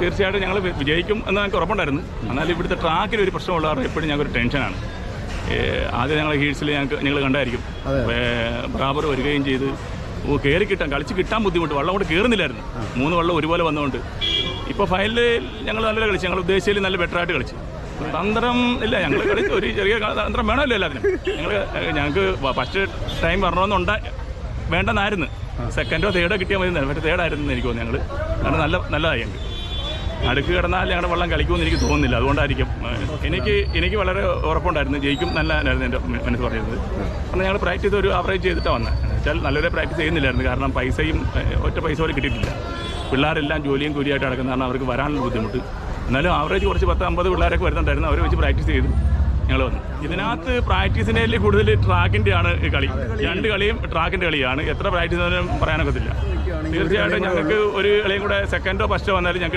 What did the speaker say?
തീർച്ചയായിട്ടും ഞങ്ങൾ വിജയിക്കും എന്ന് ഞങ്ങൾക്ക് ഉറപ്പുണ്ടായിരുന്നു. എന്നാൽ ഇവിടുത്തെ ട്രാക്കിൽ ഒരു പ്രശ്നമുള്ള കാരണം എപ്പോഴും ഞങ്ങൾക്ക് ഒരു ടെൻഷനാണ്. ആദ്യം ഞങ്ങൾ ഹീൽസിൽ ഞങ്ങൾക്ക് നിങ്ങൾ കണ്ടായിരിക്കും. ബറാബർ വരികയും ചെയ്ത്. കയറി കിട്ടാൻ കളിച്ച് കിട്ടാൻ ബുദ്ധിമുട്ട്. വള്ളം കൊണ്ട് കയറുന്നില്ലായിരുന്നു മൂന്ന് വള്ളം ഒരുപോലെ വന്നുകൊണ്ട് ഇപ്പോൾ ഫൈനലിൽ ഞങ്ങൾ നല്ല കളിച്ചു. ഞങ്ങൾ ഉദ്ദേശിച്ചതിൽ നല്ല ബെറ്ററായിട്ട് കളിച്ചു. തന്ത്രം ഇല്ല. ഞങ്ങൾ കളിച്ചു ഒരു ചെറിയ തന്ത്രം വേണമല്ലോ എല്ലാത്തിനും. ഞങ്ങൾ ഞങ്ങൾക്ക് ഫസ്റ്റ് ടൈം പറഞ്ഞോന്നുണ്ട വേണ്ടെന്നായിരുന്നു. സെക്കൻഡോ തേർഡോ കിട്ടിയാൽ മതി പക്ഷേ തേർഡായിരുന്നു എനിക്ക് തോന്നുന്നു ഞങ്ങൾ കാരണം നല്ല നല്ലതായി ഞങ്ങൾക്ക്. അടുക്ക് കിടന്നാൽ ഞങ്ങളുടെ വള്ളം കളിക്കുമെന്ന് എനിക്ക് തോന്നുന്നില്ല. അതുകൊണ്ടായിരിക്കും. എനിക്ക് എനിക്ക് വളരെ ഉറപ്പുണ്ടായിരുന്നു. ജയിക്കും നല്ല ആയിരുന്നു എന്റെ മനസ്സ് പറയുന്നത്. കാരണം ഞങ്ങൾ പ്രാക്ടീസ് ഒരു ആവറേജ് ചെയ്തിട്ടാണ് വന്നത് വെച്ചാൽ നല്ലൊരു പ്രാക്ടീസ് ചെയ്യുന്നില്ലായിരുന്നു. കാരണം പൈസയും ഒറ്റ പൈസ പോലും കിട്ടിയിട്ടില്ല. പിള്ളേരെല്ലാം ജോലിയും കൂലിയായിട്ട് നടക്കുന്ന കാരണം അവർക്ക് വരാനുള്ള ബുദ്ധിമുട്ട്. എന്നാലും ആവറേജ് കുറച്ച് പത്ത് അമ്പത് പിള്ളേരൊക്കെ വരുന്നുണ്ടായിരുന്നു. അവരെ വെച്ച് പ്രാക്ടീസ് ചെയ്ത് ഞങ്ങൾ വന്നു. ഇതിനകത്ത് പ്രാക്ടീസിനെ കൂടുതൽ ട്രാക്കിന്റെ ആണ് കളി. രണ്ട് കളിയും ട്രാക്കിന്റെ കളിയാണ്. എത്ര പ്രാക്ടീസ് പറയാനൊക്കത്തില്ല. തീർച്ചയായിട്ടും ഞങ്ങൾക്ക് ഒരു കളിയും കൂടെ സെക്കൻഡോ ഫസ്റ്റോ വന്നാലും ഞങ്ങൾക്ക്